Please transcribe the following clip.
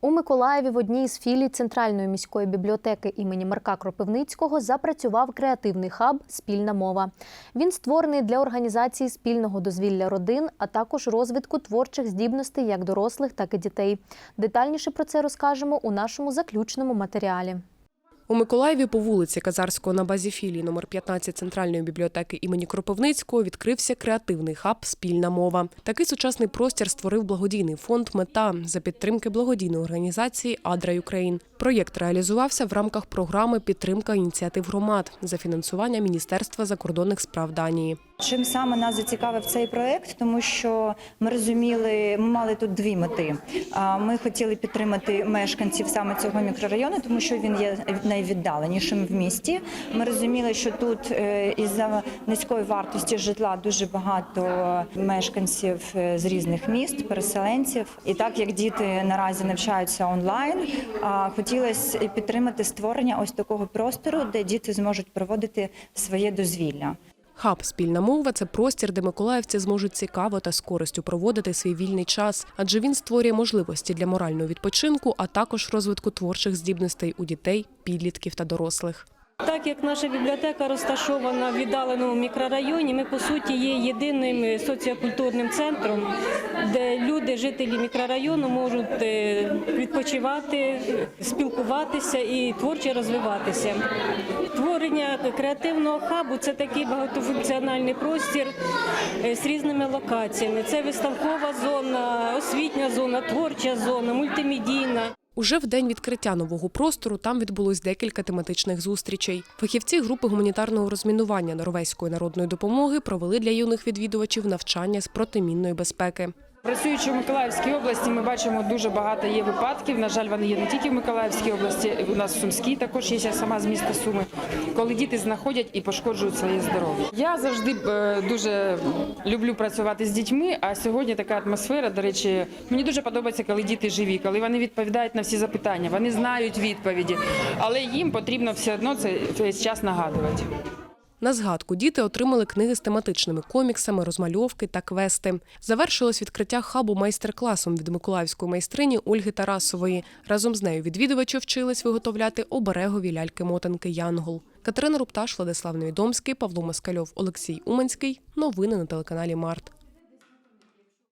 У Миколаєві в одній з філій Центральної міської бібліотеки імені Марка Кропивницького запрацював креативний хаб Спільна мова. Він створений для організації спільного дозвілля родин, а також розвитку творчих здібностей як дорослих, так і дітей. Детальніше про це розкажемо у нашому заключному матеріалі. У Миколаєві по вулиці Казарського на базі філії номер 15 Центральної бібліотеки імені Кропивницького відкрився креативний хаб Спільна мова. Такий сучасний простір створив благодійний фонд Мета за підтримки благодійної організації Адра Юкрейн. Проєкт реалізувався в рамках програми Підтримка ініціатив громад за фінансування Міністерства закордонних справ Данії. Чим саме нас зацікавив цей проект, тому що ми розуміли, ми мали тут дві мети. Ми хотіли підтримати мешканців саме цього мікрорайону, тому що він є найвіддаленішим в місті. Ми розуміли, що тут е, із-за низької вартості житла дуже багато мешканців е, з різних міст, переселенців. І так як діти наразі навчаються онлайн, хотілося підтримати створення ось такого простору, де діти зможуть проводити своє дозвілля. Хаб Спільна мова це простір, де миколаївці зможуть цікаво та з користю проводити свій вільний час, адже він створює можливості для морального відпочинку, а також розвитку творчих здібностей у дітей, підлітків та дорослих. Так як наша бібліотека розташована в віддаленому мікрорайоні, ми по суті є єдиним соціокультурним центром, де люди, жителі мікрорайону, можуть е, відпочивати, спілкуватися і творчо розвиватися. Творення креативного хабу це такий багатофункціональний простір е, з різними локаціями. Це виставкова зона, освітня зона, творча зона, мультимедійна. Уже в день відкриття нового простору там відбулось декілька тематичних зустрічей. Фахівці групи гуманітарного розмінування Норвезької народної допомоги провели для юних відвідувачів навчання з протимінної безпеки. Працюючи в Миколаївській області, ми бачимо дуже багато є випадків. На жаль, вони є не тільки в Миколаївській області, у нас в Сумській також є сама з міста Суми, коли діти знаходять і пошкоджують своє здоров'я. Я завжди е, дуже люблю працювати з дітьми. А сьогодні така атмосфера. До речі, мені дуже подобається, коли діти живі, коли вони відповідають на всі запитання. Вони знають відповіді, але їм потрібно все одно це весь час нагадувати. На згадку діти отримали книги з тематичними коміксами, розмальовки та квести. Завершилось відкриття хабу майстер-класом від миколаївської майстрині Ольги Тарасової. Разом з нею відвідувачі вчились виготовляти оберегові ляльки-мотанки Янгол. Катерина Рупташ, Владислав Невідомський, Павло Москальов, Олексій Уманський. Новини на телеканалі Март.